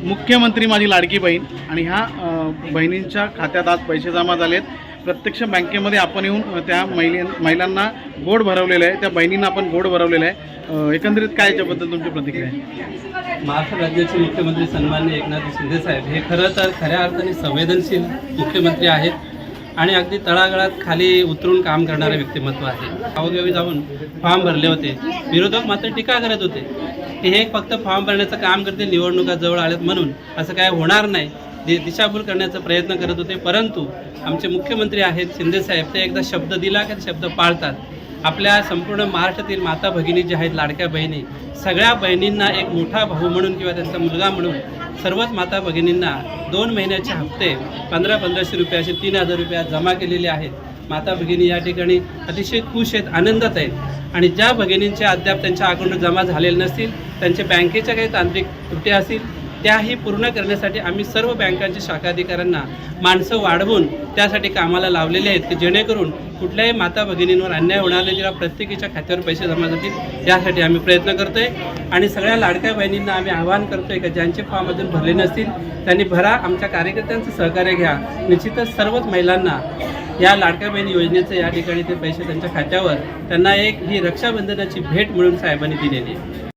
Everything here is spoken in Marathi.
मुख्यमंत्री माझी लाडकी बहीण आणि ह्या बहिणींच्या खात्यात आज पैसे जमा झालेत. प्रत्यक्ष बँकेमध्ये आपण येऊन त्या महिला महिलांना गोड भरवलेलं आहे. त्या बहिणींना आपण गोड भरवलेलं आहे. एकंदरीत काय याच्याबद्दल तुमची प्रतिक्रिया आहे? महाराष्ट्र राज्याचे मुख्यमंत्री सन्मान्य एकनाथ शिंदे साहेब हे खरं तर खऱ्या अर्थाने संवेदनशील मुख्यमंत्री आहेत. आणि अगदी तळागळात खाली उतरून काम करणारे व्यक्तिमत्व आहे. गावोगावी जाऊन फॉर्म भरले होते. विरोधक मात्र टीका करत होते की हे फक्त फॉर्म भरण्याचं काम करते निवडणुका जवळ आल्यात म्हणून. असं काय होणार नाही. दि दिशाभूल करण्याचा प्रयत्न करत होते परंतु आमचे मुख्यमंत्री आहेत शिंदेसाहेब ते एकदा शब्द दिला की शब्द पाळतात. आपल्या संपूर्ण महाराष्ट्रातील माता भगिनी ज्या आहेत लाडक्या बहिणी सगळ्या बहिणींना एक मोठा भाऊ म्हणून किंवा त्यांचा मुलगा म्हणून सर्वच माता भगिनींना दोन महिन्याचे हप्ते पंधरा पंधराशे रुपये असे तीन हजार रुपये जमा केलेले आहेत. माता भगिनी या ठिकाणी अतिशय खुश आहेत आनंदात आहेत. आणि ज्या भगिनींच्या अद्याप त्यांच्या अकाउंट जमा झालेले नसतील त्यांचे बँकेच्या काही तांत्रिक त्रुटी असतील त्याही पूर्ण करण्यासाठी आम्ही सर्व बँकांच्या शाखा अधिकाऱ्यांना माणसं वाढवून त्यासाठी कामाला लावलेले आहेत की जेणेकरून कुठल्याही माता भगिनींवर अन्याय होणार नाही जेव्हा प्रत्येकीच्या खात्यावर पैसे जमा जातील यासाठी आम्ही प्रयत्न करतोय. आणि सगळ्या लाडक्या बहिणींना आम्ही आवाहन करतोय की ज्यांचे फॉर्म अजून भरले नसतील त्यांनी भरा आमच्या कार्यकर्त्यांचं सहकार्य घ्या. निश्चितच सर्वच महिलांना या लाडक्या बहिणी योजनेचं या ठिकाणी ते पैसे त्यांच्या खात्यावर त्यांना एक ही रक्षाबंधनाची भेट म्हणून साहेबांनी दिलेली आहे.